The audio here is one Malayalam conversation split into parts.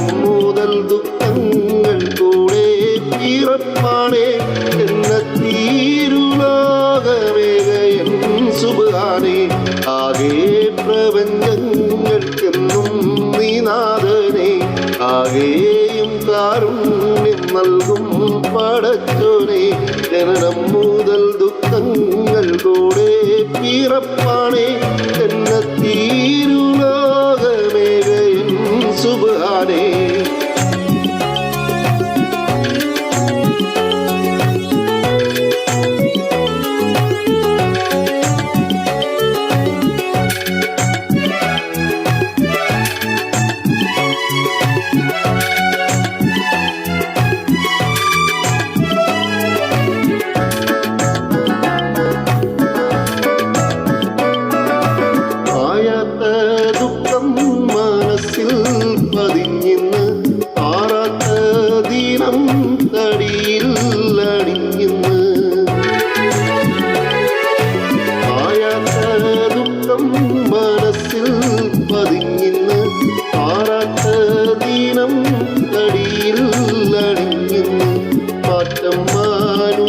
മുതൽ ദുഃഖങ്ങൾ കൂടെ പിറപ്പാണേ എന്ന തീരുലോകമേകയൻ സുബാനെ. ആകെ പ്രപഞ്ചങ്ങൾക്കെന്നും നീനാഥനെ ആകെയും കാരുണ്യം നൽകും പടച്ചോനെ. ജനനം മുതൽ ദുഃഖങ്ങൾ കൂടെ പിറപ്പാണേ എന്ന തീരുലോകമേകയൻ സുബാനേ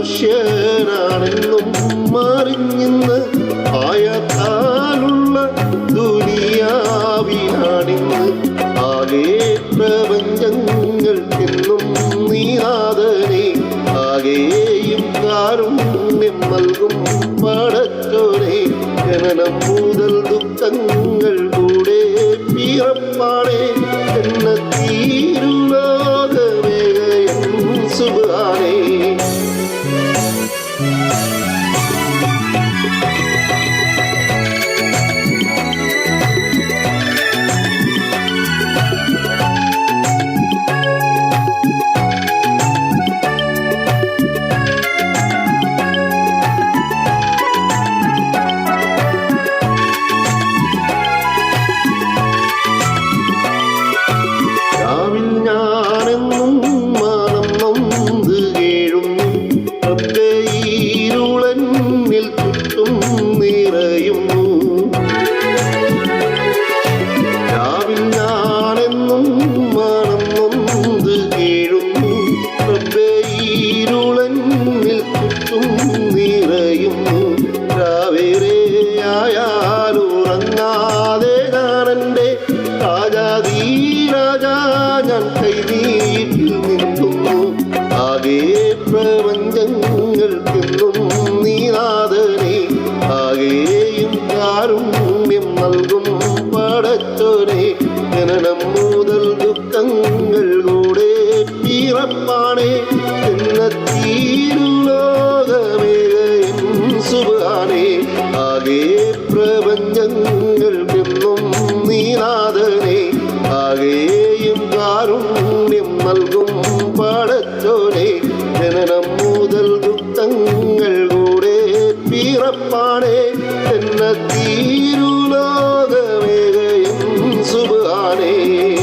മനുഷ്യനാണെന്നും മറിഞ്ഞിന്ന് ആയത്താലുള്ള ദുനിയാവിനാണിന്ന് ആകെ പ്രപഞ്ചങ്ങൾക്കെന്നും നീനാഥനെ ആകെയും കാരുണ്യം നൽകും പടച്ചോരെ ജനനം രാവേറെയായാലുറങ്ങാതെ ഞാനെന്റെ രാജാധീരാജാ ഞാൻ കൈനീട്ടിൽ നിൽക്കുന്നു. ആകെ പ്രപഞ്ചങ്ങൾക്കെന്നും നീനാഥനെ ആകെയും കാരുണ്യം നൽകും പടച്ചോനെ. ജനനം മുതൽ ദുഃഖങ്ങൾ കൂടെ പിറപ്പാണേ. കാരുണ്യം നൽകും പാടച്ചോനെ. ജനനം മുതൽ ദുഃഖങ്ങൾ കൂടെ പീറപ്പാണേ. എന്ന തീരുലോകമേകയും സുബാനേ.